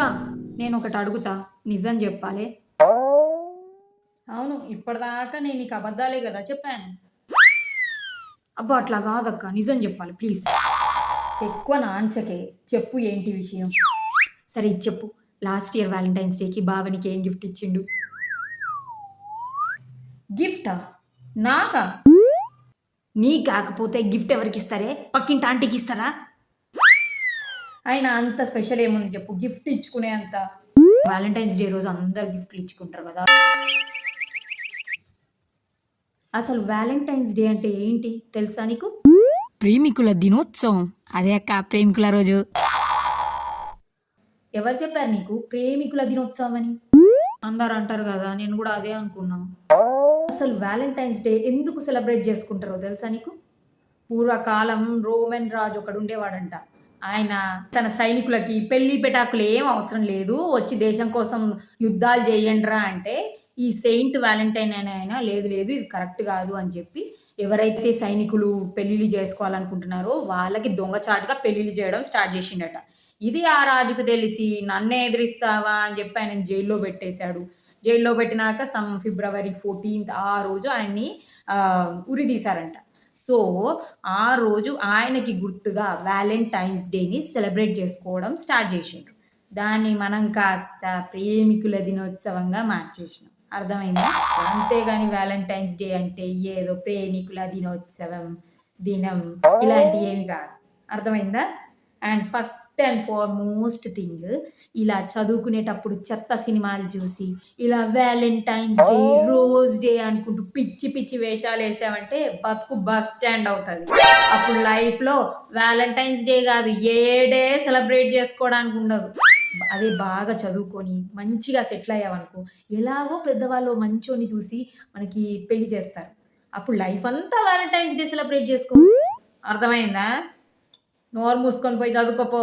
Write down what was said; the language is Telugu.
ఇంకా నేను ఒకటి అడుగుతా. నిజం చెప్పాలి. అవును ఇప్పటిదాకా నేను నీకు అబద్ధాలే కదా చెప్పాను. అబ్బా అట్లా కాదక్క. నిజం చెప్పాలి ప్లీజ్. ఎక్కువ నాంచకే చెప్పు ఏంటి విషయం? సరే ఇది చెప్పు. లాస్ట్ ఇయర్ వ్యాలంటైన్స్ డేకి బావనికి ఏం గిఫ్ట్ ఇచ్చిండు? గిఫ్టా? నాకా? నీ కాకపోతే గిఫ్ట్ ఎవరికి ఇస్తారే? పక్కింటి ఆంటీకి ఇస్తారా? ఆయన అంత స్పెషల్ ఏముంది చెప్పు? గిఫ్ట్ ఇచ్చుకునే అంత. వ్యాలంటైన్స్ డే రోజు అందరు గిఫ్ట్లు ఇచ్చుకుంటారు కదా. అసలు వ్యాలంటైన్స్ డే అంటే ఏంటి? తెలుసా నీకు? ప్రేమికుల దినోత్సవం. అదే అక్క ప్రేమికుల రోజు. ఎవరు చెప్పారు నీకు? ప్రేమికుల దినోత్సవం అని? అందరు అంటారు కదా నేను కూడా అదే అనుకున్నా. అసలు వ్యాలంటైన్స్ డే ఎందుకు సెలబ్రేట్ చేసుకుంటారో తెలుసా నీకు? పూర్వకాలం రోమన్ రాజు ఒకడు ఉండేవాడంట. ఆయన తన సైనికులకి పెళ్ళి పెటాకులు ఏం అవసరం లేదు వచ్చి దేశం కోసం యుద్ధాలు చేయండిరా అంటే ఈ సెయింట్ వ్యాలంటైన్ అనే ఆయన లేదు లేదు ఇది కరెక్ట్ కాదు అని చెప్పి ఎవరైతే సైనికులు పెళ్ళిళ్ళు చేసుకోవాలనుకుంటున్నారో వాళ్ళకి దొంగచాటుగా పెళ్ళిళ్ళు చేయడం స్టార్ట్ చేసిండట. ఇది ఆ రాజుకు తెలిసి నన్నే ఎదిరిస్తావా అని చెప్పి ఆయన జైల్లో పెట్టేశాడు. జైల్లో పెట్టినాక సమ్ ఫిబ్రవరి ఫోర్టీన్త్ ఆ రోజు ఆయన్ని ఆ, ఉరి తీశారంట. సో ఆ రోజు ఆయనకి గుర్తుగా వ్యాలంటైన్స్ డేని సెలబ్రేట్ చేసుకోవడం స్టార్ట్ చేసిండ్రు. దాన్ని మనం కాస్త ప్రేమికుల దినోత్సవంగా మార్చేసినాం. అర్థమైందా? అంతేగాని వ్యాలంటైన్స్ డే అంటే ఏదో ప్రేమికుల దినోత్సవం దినం ఇలాంటివి ఏమి కాదు. అర్థమైందా? And first and foremost thing ఇలా చదువుకునేటప్పుడు చెత్త సినిమాలు చూసి ఇలా వ్యాలంటైన్స్ డే రోజ్ డే అనుకుంటూ పిచ్చి పిచ్చి వేషాలు వేసామంటే బతుకు బస్ స్టాండ్ అవుతుంది. అప్పుడు లైఫ్లో వ్యాలంటైన్స్ డే కాదు ఏ డే సెలబ్రేట్ చేసుకోవడానికి ఉండదు. అదే బాగా చదువుకొని మంచిగా సెటిల్ అయ్యావనుకో ఎలాగో పెద్దవాళ్ళు మంచోని చూసి మనకి పెళ్ళి చేస్తారు. అప్పుడు లైఫ్ అంతా వ్యాలంటైన్స్ డే సెలబ్రేట్ చేసుకో. అర్థమైందా? నోరు మూసుకొని పోయి చదువుకోపో.